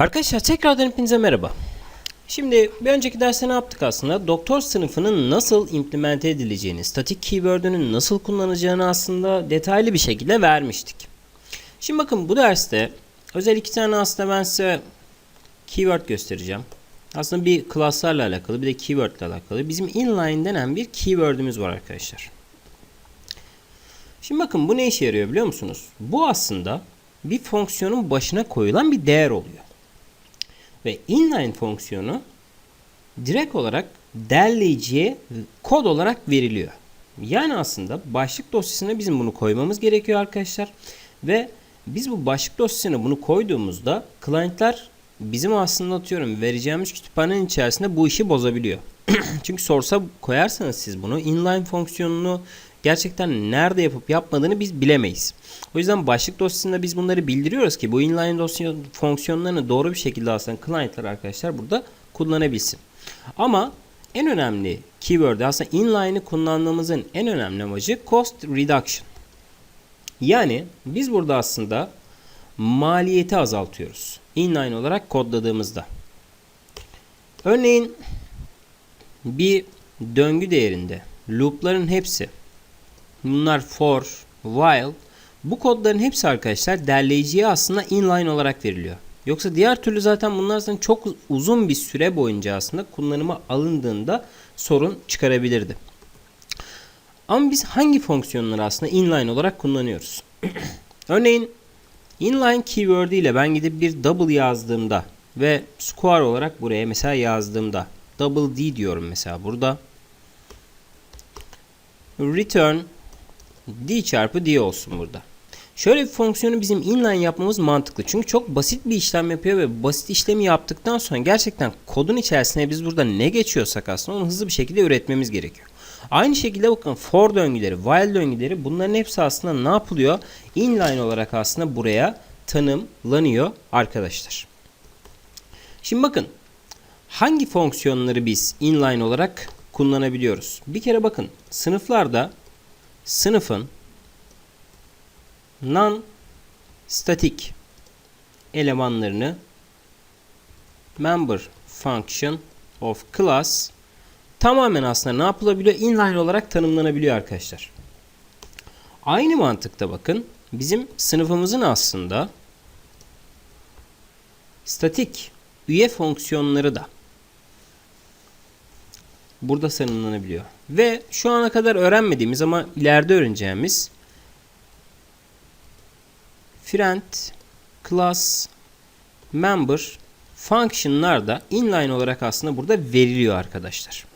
Arkadaşlar tekrardan hepinize merhaba. Şimdi bir önceki derste ne yaptık aslında? Doktor sınıfının nasıl implemente edileceğini, statik keyword'ünün nasıl kullanacağını aslında detaylı bir şekilde vermiştik. Şimdi bakın bu derste özel iki tane aslında ben size keyword göstereceğim. Aslında bir class'larla alakalı bir de keyword ile alakalı. Bizim inline denen bir keyword'ümüz var arkadaşlar. Şimdi bakın bu ne işe yarıyor biliyor musunuz? Bu aslında bir fonksiyonun başına koyulan bir değer oluyor. Ve inline fonksiyonu direkt olarak derleyiciye kod olarak veriliyor. Yani aslında başlık dosyasına bizim bunu koymamız gerekiyor arkadaşlar. Ve biz bu başlık dosyasına bunu koyduğumuzda client'lar bizim aslında atıyorum vereceğimiz kütüphanenin içerisinde bu işi bozabiliyor. Çünkü sorsa koyarsanız siz bunu inline fonksiyonunu gerçekten nerede yapıp yapmadığını biz bilemeyiz. O yüzden başlık dosyasında biz bunları bildiriyoruz ki bu inline dosya fonksiyonlarını doğru bir şekilde aslında client'lar arkadaşlar burada kullanabilsin. Ama en önemli keyword aslında inline'ı kullandığımızın en önemli amacı cost reduction. Yani biz burada aslında maliyeti azaltıyoruz. Inline olarak kodladığımızda. Örneğin bir döngü değerinde loop'ların hepsi bunlar for, while bu kodların hepsi arkadaşlar derleyiciye aslında inline olarak veriliyor. Yoksa diğer türlü zaten bunlar zaten çok uzun bir süre boyunca aslında kullanıma alındığında sorun çıkarabilirdi. Ama biz hangi fonksiyonları aslında inline olarak kullanıyoruz? Örneğin inline keyword ile ben gidip bir double yazdığımda ve square olarak buraya mesela yazdığımda double d diyorum mesela burada. Return d çarpı d olsun burada. Şöyle bir fonksiyonu bizim inline yapmamız mantıklı. Çünkü çok basit bir işlem yapıyor ve basit işlemi yaptıktan sonra gerçekten kodun içerisine biz burada ne geçiyorsak aslında onu hızlı bir şekilde üretmemiz gerekiyor. Aynı şekilde bakın for döngüleri, while döngüleri bunların hepsi aslında ne yapılıyor? Inline olarak aslında buraya tanımlanıyor arkadaşlar. Şimdi bakın hangi fonksiyonları biz inline olarak kullanabiliyoruz? Bir kere bakın sınıflarda sınıfın non statik elemanlarını member function of class tamamen aslında ne yapılabiliyor? Inline olarak tanımlanabiliyor arkadaşlar. Aynı mantıkta bakın bizim sınıfımızın aslında statik üye fonksiyonları da burada tanımlanabiliyor. Ve şu ana kadar öğrenmediğimiz ama ileride öğreneceğimiz friend, class, member function'lar da inline olarak aslında burada veriliyor arkadaşlar.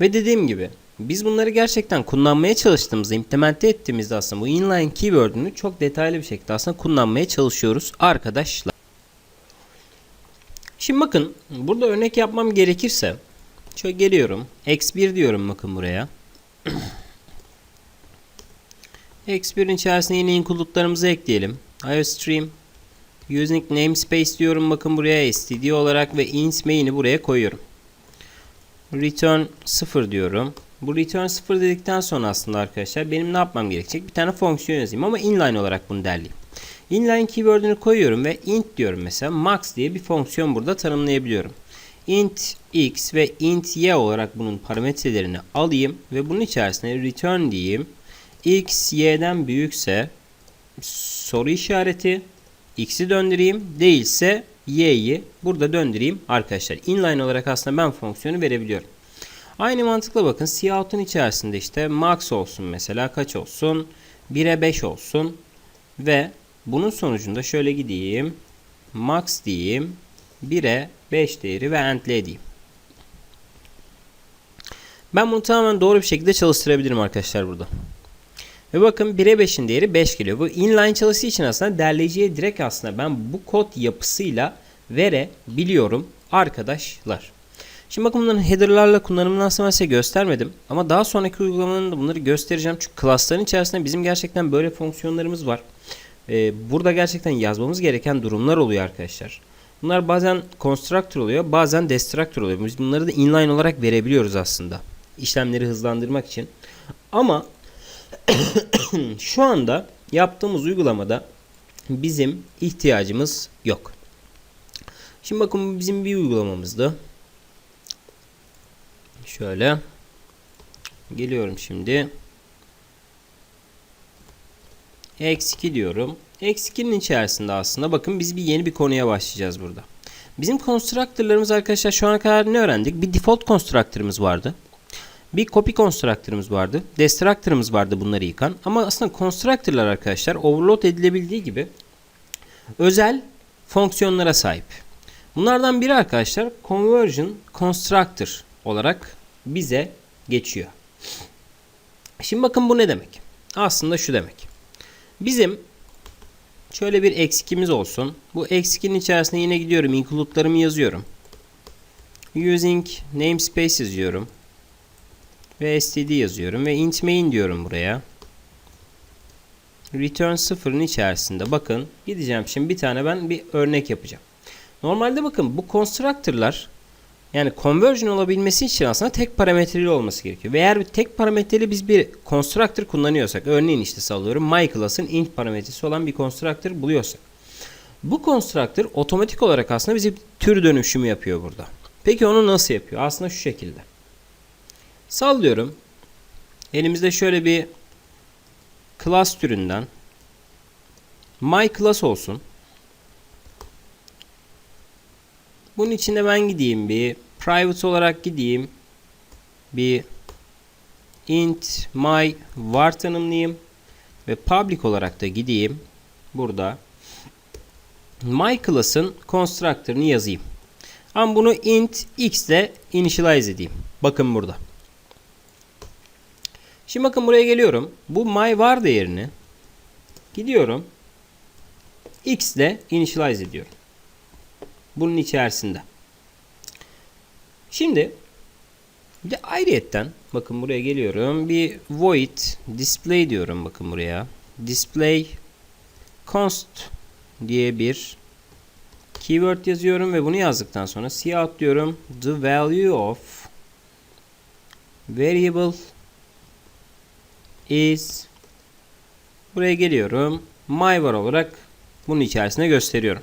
Ve dediğim gibi biz bunları gerçekten kullanmaya çalıştığımızda, implemente ettiğimizde aslında bu inline keyword'ünü çok detaylı bir şekilde aslında kullanmaya çalışıyoruz arkadaşlar. Şimdi bakın burada örnek yapmam gerekirse şöyle geliyorum. X1 diyorum bakın buraya. X1'in içerisine yine include'larımızı ekleyelim. IOStream using namespace diyorum bakın buraya std olarak ve int main'i buraya koyuyorum. Return 0 diyorum. Bu return 0 dedikten sonra aslında arkadaşlar benim ne yapmam gerekecek? Bir tane fonksiyon yazayım ama inline olarak bunu derleyeyim. Inline keyword'ünü koyuyorum ve int diyorum mesela. Max diye bir fonksiyon burada tanımlayabiliyorum. İnt x ve int y olarak bunun parametrelerini alayım ve bunun içerisine return diyeyim. X y'den büyükse soru işareti x'i döndüreyim. Değilse y'yi burada döndüreyim. Arkadaşlar. Inline olarak aslında ben fonksiyonu verebiliyorum. Aynı mantıkla bakın cout'un içerisinde işte max olsun mesela kaç olsun? 1'e 5 olsun. Ve bunun sonucunda şöyle gideyim. Max diyeyim 1'e 5 değeri ve entle diyeyim. Ben bunu tamamen doğru bir şekilde çalıştırabilirim arkadaşlar burada. Ve bakın 1'e 5'in değeri 5 geliyor. Bu inline çalıştığı için aslında derleyiciye direkt aslında ben bu kod yapısıyla verebiliyorum arkadaşlar. Şimdi bakın bunların header'larla kullanımını aslında size göstermedim. Ama daha sonraki uygulamalarında bunları göstereceğim. Çünkü class'ların içerisinde bizim gerçekten böyle fonksiyonlarımız var. Ee, burada gerçekten yazmamız gereken durumlar oluyor arkadaşlar. Bunlar bazen constructor oluyor, bazen destructor oluyor. Biz bunları da inline olarak verebiliyoruz aslında. İşlemleri hızlandırmak için. Ama şu anda yaptığımız uygulamada bizim ihtiyacımız yok. Şimdi bakın bizim bir uygulamamızdı. Şöyle. Geliyorum şimdi. X2 diyorum. X2'nin içerisinde aslında bakın biz bir yeni bir konuya başlayacağız burada. Bizim constructor'larımız arkadaşlar şu ana kadar ne öğrendik? Bir default constructor'ımız vardı. Bir copy constructor'ımız vardı. Destructor'ımız vardı bunları yıkan. Ama aslında constructor'lar arkadaşlar overload edilebildiği gibi özel fonksiyonlara sahip. Bunlardan biri arkadaşlar conversion constructor olarak bize geçiyor. Şimdi bakın bu ne demek? Aslında şu demek. Bizim şöyle bir eksikimiz olsun. Bu eksikin içerisine yine gidiyorum. Include'larımı yazıyorum. Using namespace yazıyorum. Ve std yazıyorum. Ve int main diyorum buraya. Return sıfırın içerisinde bakın gideceğim şimdi bir tane ben bir örnek yapacağım. Normalde bakın bu constructor'lar yani conversion olabilmesi için aslında tek parametreli olması gerekiyor. Ve eğer bir tek parametreli biz bir constructor kullanıyorsak örneğin işte sallıyorum my int parametresi olan bir constructor buluyorsak bu constructor otomatik olarak aslında bize tür dönüşümü yapıyor burada. Peki onu nasıl yapıyor? Aslında şu şekilde. Sallıyorum. Elimizde şöyle bir class türünden my olsun. Bunun içinde ben gideyim bir private olarak gideyim. Bir int my var tanımlayayım ve public olarak da gideyim. Burada my class'ın constructor'ını yazayım. Ama bunu int x ile initialize edeyim. Bakın burada. Şimdi bakın buraya geliyorum. Bu my var değerini gidiyorum x ile initialize ediyorum. Bunun içerisinde. Şimdi bir de ayrıyetten bakın buraya geliyorum. Bir void display diyorum bakın buraya. Display const diye bir keyword yazıyorum ve bunu yazdıktan sonra cout diyorum. The value of variable is buraya geliyorum. My var olarak bunun içerisine gösteriyorum.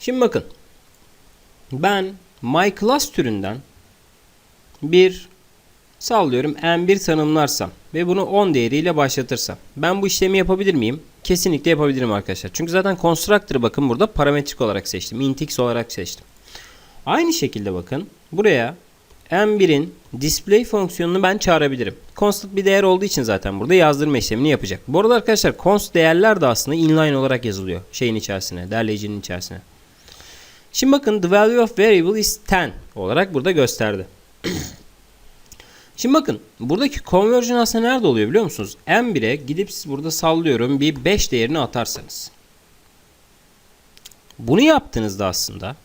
Şimdi bakın. Ben my class türünden bir sallıyorum m1 tanımlarsam ve bunu 10 değeriyle başlatırsam ben bu işlemi yapabilir miyim? Kesinlikle yapabilirim arkadaşlar. Çünkü zaten constructor'ı bakın burada parametrik olarak seçtim. int x olarak seçtim. Aynı şekilde bakın buraya m1'in display fonksiyonunu ben çağırabilirim. Constant bir değer olduğu için zaten burada yazdırma işlemini yapacak. Bu arada arkadaşlar const değerler de aslında inline olarak yazılıyor şeyin içerisine, derleyicinin içerisine. Şimdi bakın the value of variable is 10 olarak burada gösterdi. Şimdi bakın buradaki conversion aslında nerede oluyor biliyor musunuz? M1'e gidip siz burada sallıyorum bir 5 değerini atarsanız. Bunu yaptığınızda aslında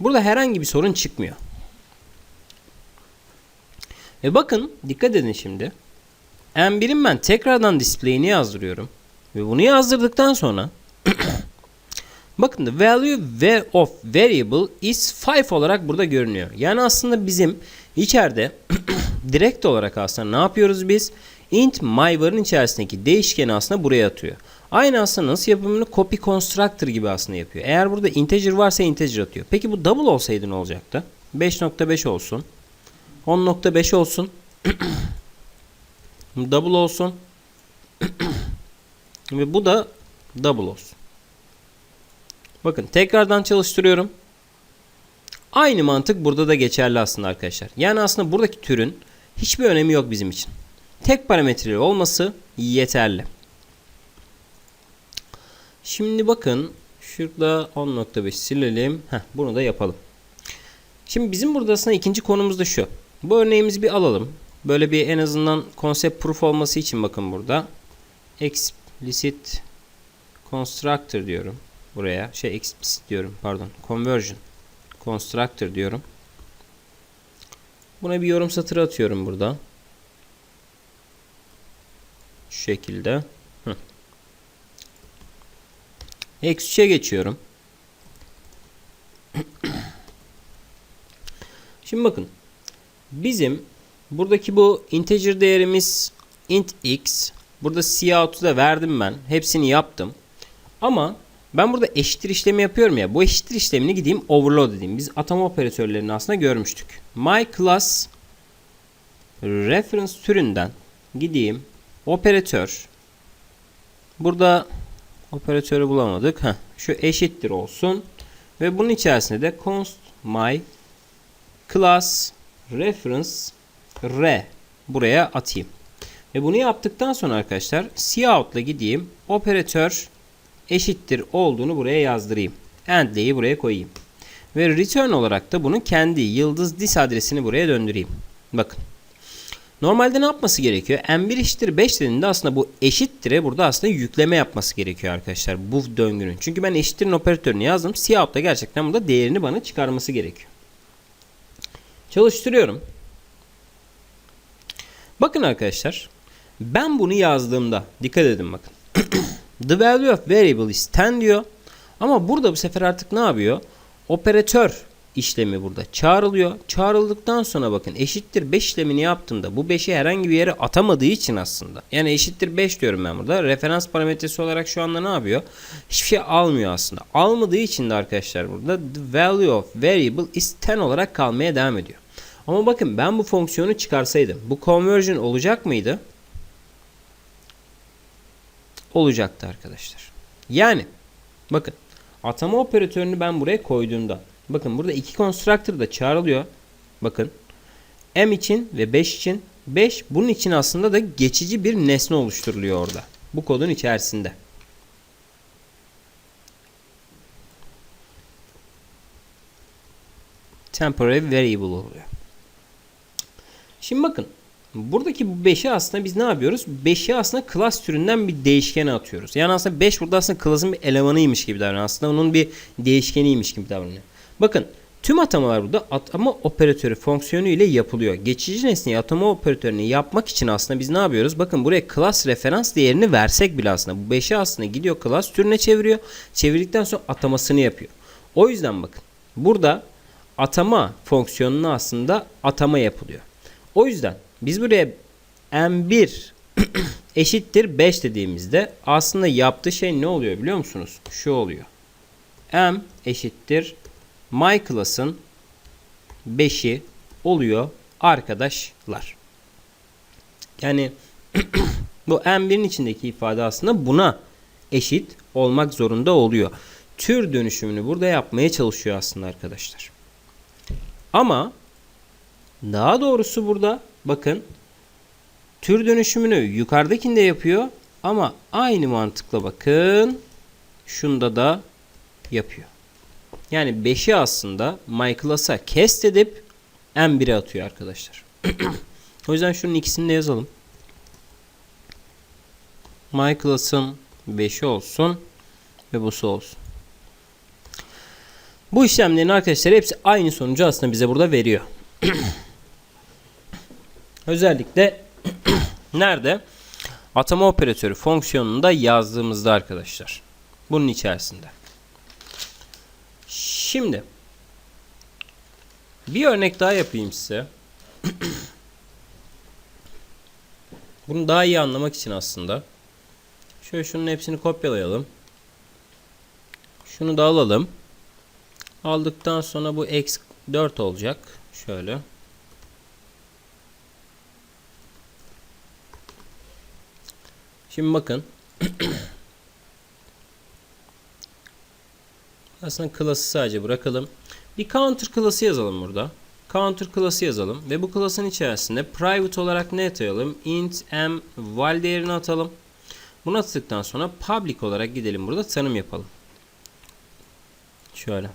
burada herhangi bir sorun çıkmıyor. Ve bakın dikkat edin şimdi. M1'in ben tekrardan display'ini yazdırıyorum. Ve bunu yazdırdıktan sonra bakın the value of variable is 5 olarak burada görünüyor. Yani aslında bizim içeride direkt olarak aslında ne yapıyoruz biz? int myvar'ın içerisindeki değişkeni aslında buraya atıyor. Aynı aslında nasıl yapımını copy constructor gibi aslında yapıyor. Eğer burada integer varsa integer atıyor. Peki bu double olsaydı ne olacaktı? 5.5 olsun. 10.5 olsun. double olsun. Ve bu da double olsun. Bakın tekrardan çalıştırıyorum. Aynı mantık burada da geçerli aslında arkadaşlar. Yani aslında buradaki türün hiçbir önemi yok bizim için. Tek parametreli olması yeterli. Şimdi bakın şurada 10.5 silelim. Heh, bunu da yapalım. Şimdi bizim burada aslında ikinci konumuz da şu. Bu örneğimizi bir alalım. Böyle bir en azından konsept proof olması için bakın burada. Explicit constructor diyorum. Buraya şey explicit diyorum pardon. Conversion constructor diyorum. Buna bir yorum satırı atıyorum burada. Şu şekilde. Hı. X3'e geçiyorum. Şimdi bakın. Bizim buradaki bu integer değerimiz int x. Burada cout'u da verdim ben. Hepsini yaptım. Ama ben burada eşittir işlemi yapıyorum ya. Bu eşittir işlemini gideyim overload edeyim. Biz atama operatörlerini aslında görmüştük. My class reference türünden gideyim operatör burada operatörü bulamadık. Heh, şu eşittir olsun ve bunun içerisinde de const my class reference r buraya atayım. Ve bunu yaptıktan sonra arkadaşlar cout'la gideyim operatör eşittir olduğunu buraya yazdırayım. End'leyi buraya koyayım. Ve return olarak da bunun kendi yıldız dis adresini buraya döndüreyim. Bakın. Normalde ne yapması gerekiyor? M1 eşittir 5 dediğinde aslında bu eşittir'e burada aslında yükleme yapması gerekiyor arkadaşlar. Bu döngünün. Çünkü ben eşittir'in operatörünü yazdım. Cout da gerçekten burada değerini bana çıkarması gerekiyor. Çalıştırıyorum. Bakın arkadaşlar. Ben bunu yazdığımda dikkat edin bakın. The value of variable is 10 diyor. Ama burada bu sefer artık ne yapıyor? Operatör işlemi burada çağrılıyor. Çağrıldıktan sonra bakın eşittir 5 işlemini yaptığımda bu 5'i herhangi bir yere atamadığı için aslında. Yani eşittir 5 diyorum ben burada. Referans parametresi olarak şu anda ne yapıyor? Hiçbir şey almıyor aslında. Almadığı için de arkadaşlar burada the value of variable is 10 olarak kalmaya devam ediyor. Ama bakın ben bu fonksiyonu çıkarsaydım bu conversion olacak mıydı? Olacaktı arkadaşlar. Yani bakın atama operatörünü ben buraya koyduğumda bakın burada iki constructor da çağrılıyor. Bakın m için ve 5 için 5 bunun için aslında da geçici bir nesne oluşturuluyor orada. Bu kodun içerisinde. Temporary variable oluyor. Şimdi bakın Buradaki bu 5'i aslında biz ne yapıyoruz? 5'i aslında class türünden bir değişkene atıyoruz. Yani aslında 5 burada aslında class'ın bir elemanıymış gibi davranıyor. Aslında onun bir değişkeniymiş gibi davranıyor. Bakın tüm atamalar burada atama operatörü fonksiyonu ile yapılıyor. Geçici nesneyi atama operatörünü yapmak için aslında biz ne yapıyoruz? Bakın buraya class referans değerini versek bile aslında bu 5'i aslında gidiyor class türüne çeviriyor. Çevirdikten sonra atamasını yapıyor. O yüzden bakın burada atama fonksiyonuna aslında atama yapılıyor. O yüzden biz buraya m1 eşittir 5 dediğimizde aslında yaptığı şey ne oluyor biliyor musunuz? Şu oluyor. m eşittir my class'ın 5'i oluyor arkadaşlar. Yani bu m1'in içindeki ifade aslında buna eşit olmak zorunda oluyor. Tür dönüşümünü burada yapmaya çalışıyor aslında arkadaşlar. Ama daha doğrusu burada bakın tür dönüşümünü yukarıdakinde yapıyor ama aynı mantıkla bakın şunda da yapıyor. Yani 5'i aslında MyClass'a cast edip M1'e atıyor arkadaşlar. o yüzden şunun ikisini de yazalım. MyClass'ın 5'i olsun ve busu olsun. Bu işlemlerin arkadaşlar hepsi aynı sonucu aslında bize burada veriyor. Özellikle nerede? Atama operatörü fonksiyonunda yazdığımızda arkadaşlar. Bunun içerisinde. Şimdi bir örnek daha yapayım size. Bunu daha iyi anlamak için aslında. Şöyle şunun hepsini kopyalayalım. Şunu da alalım. Aldıktan sonra bu x4 olacak. Şöyle. Şimdi bakın. Aslında klası sadece bırakalım. Bir counter klası yazalım burada. Counter klası yazalım ve bu klasın içerisinde private olarak ne atayalım? int m val değerini atalım. Bunu attıktan sonra public olarak gidelim burada tanım yapalım. Şöyle.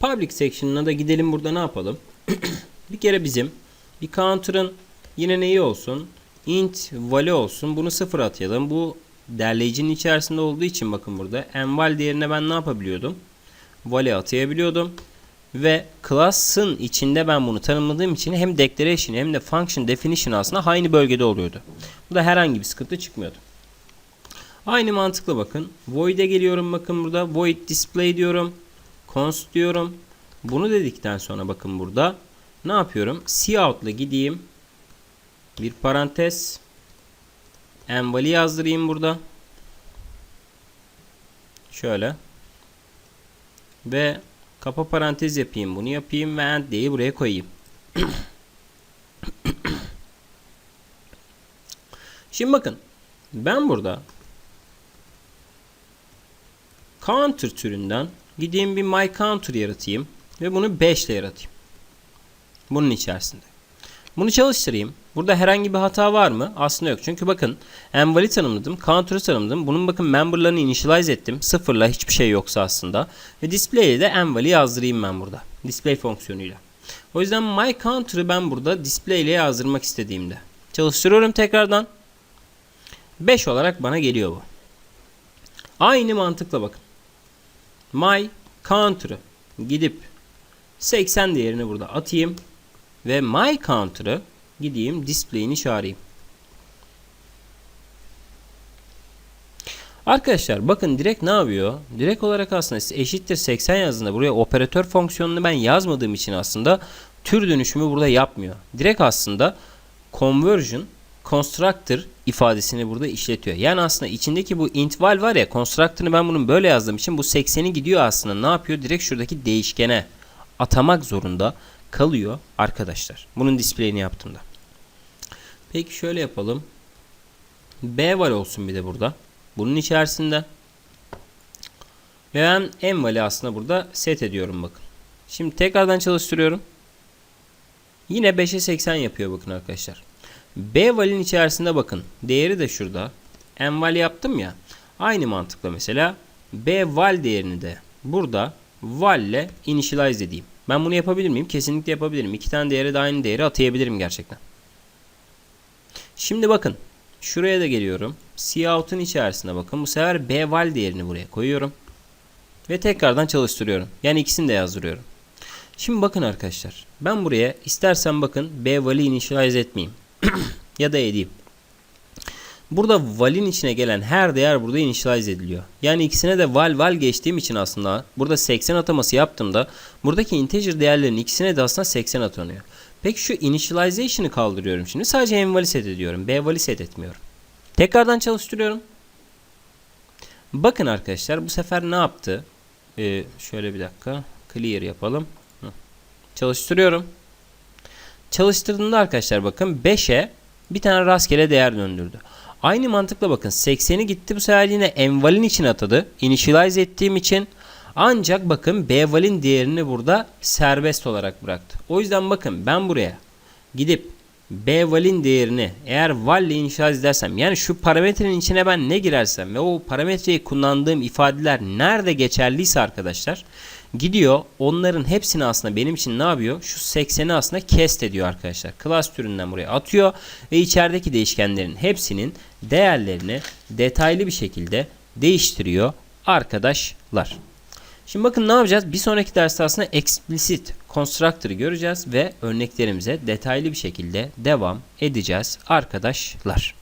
Public section'ına da gidelim burada ne yapalım? bir kere bizim bir counter'ın yine neyi olsun? int value olsun. Bunu sıfır atayalım. Bu derleyicinin içerisinde olduğu için bakın burada enval değerine ben ne yapabiliyordum? Value atayabiliyordum. Ve class'ın içinde ben bunu tanımladığım için hem declaration hem de function definition aslında aynı bölgede oluyordu. Bu da herhangi bir sıkıntı çıkmıyordu. Aynı mantıkla bakın. Void'e geliyorum bakın burada. Void display diyorum. Const diyorum. Bunu dedikten sonra bakın burada ne yapıyorum? Cout'la gideyim. Bir parantez. Envali yazdırayım burada. Şöyle. Ve kapa parantez yapayım. Bunu yapayım ve end diye buraya koyayım. Şimdi bakın. Ben burada counter türünden gideyim bir my counter yaratayım ve bunu 5 ile yaratayım. Bunun içerisinde. Bunu çalıştırayım. Burada herhangi bir hata var mı? Aslında yok. Çünkü bakın envali tanımladım. Counter'ı tanımladım. Bunun bakın member'larını initialize ettim. Sıfırla hiçbir şey yoksa aslında. Ve display'e de envali yazdırayım ben burada. Display fonksiyonuyla. O yüzden my counter'ı ben burada display ile yazdırmak istediğimde. Çalıştırıyorum tekrardan. 5 olarak bana geliyor bu. Aynı mantıkla bakın. My counter'ı gidip 80 değerini burada atayım ve my counter'ı gideyim display'ini çağırayım. Arkadaşlar bakın direkt ne yapıyor? Direkt olarak aslında eşittir 80 yazdığında buraya operatör fonksiyonunu ben yazmadığım için aslında tür dönüşümü burada yapmıyor. Direkt aslında conversion constructor ifadesini burada işletiyor. Yani aslında içindeki bu int val var ya constructor'ını ben bunun böyle yazdığım için bu 80'i gidiyor aslında. Ne yapıyor? Direkt şuradaki değişkene atamak zorunda kalıyor arkadaşlar. Bunun display'ini yaptığımda. Peki şöyle yapalım. B val olsun bir de burada. Bunun içerisinde. Ve ben M vali aslında burada set ediyorum bakın. Şimdi tekrardan çalıştırıyorum. Yine 5'e 80 yapıyor bakın arkadaşlar. B valin içerisinde bakın. Değeri de şurada. M val yaptım ya. Aynı mantıkla mesela B val değerini de burada val ile initialize edeyim. Ben bunu yapabilir miyim? Kesinlikle yapabilirim. İki tane değere de aynı değeri atayabilirim gerçekten. Şimdi bakın. Şuraya da geliyorum. Cout'un içerisine bakın. Bu sefer B val değerini buraya koyuyorum. Ve tekrardan çalıştırıyorum. Yani ikisini de yazdırıyorum. Şimdi bakın arkadaşlar. Ben buraya istersen bakın B val'i initialize etmeyeyim. ya da edeyim. Burada val'in içine gelen her değer burada initialize ediliyor. Yani ikisine de val val geçtiğim için aslında burada 80 ataması yaptığımda buradaki integer değerlerin ikisine de aslında 80 atanıyor. Peki şu initialization'ı kaldırıyorum şimdi. Sadece m vali set ediyorum. B vali set etmiyorum. Tekrardan çalıştırıyorum. Bakın arkadaşlar bu sefer ne yaptı? Ee, şöyle bir dakika. Clear yapalım. Çalıştırıyorum. Çalıştırdığında arkadaşlar bakın 5'e bir tane rastgele değer döndürdü. Aynı mantıkla bakın 80'i gitti bu sefer yine envalin için atadı. Initialize ettiğim için ancak bakın b valin değerini burada serbest olarak bıraktı. O yüzden bakın ben buraya gidip b valin değerini eğer val ile initialize edersem yani şu parametrenin içine ben ne girersem ve o parametreyi kullandığım ifadeler nerede geçerliyse arkadaşlar gidiyor onların hepsini aslında benim için ne yapıyor? Şu 80'i aslında cast ediyor arkadaşlar. Class türünden buraya atıyor ve içerideki değişkenlerin hepsinin değerlerini detaylı bir şekilde değiştiriyor arkadaşlar. Şimdi bakın ne yapacağız? Bir sonraki derste aslında explicit constructor'ı göreceğiz ve örneklerimize detaylı bir şekilde devam edeceğiz arkadaşlar.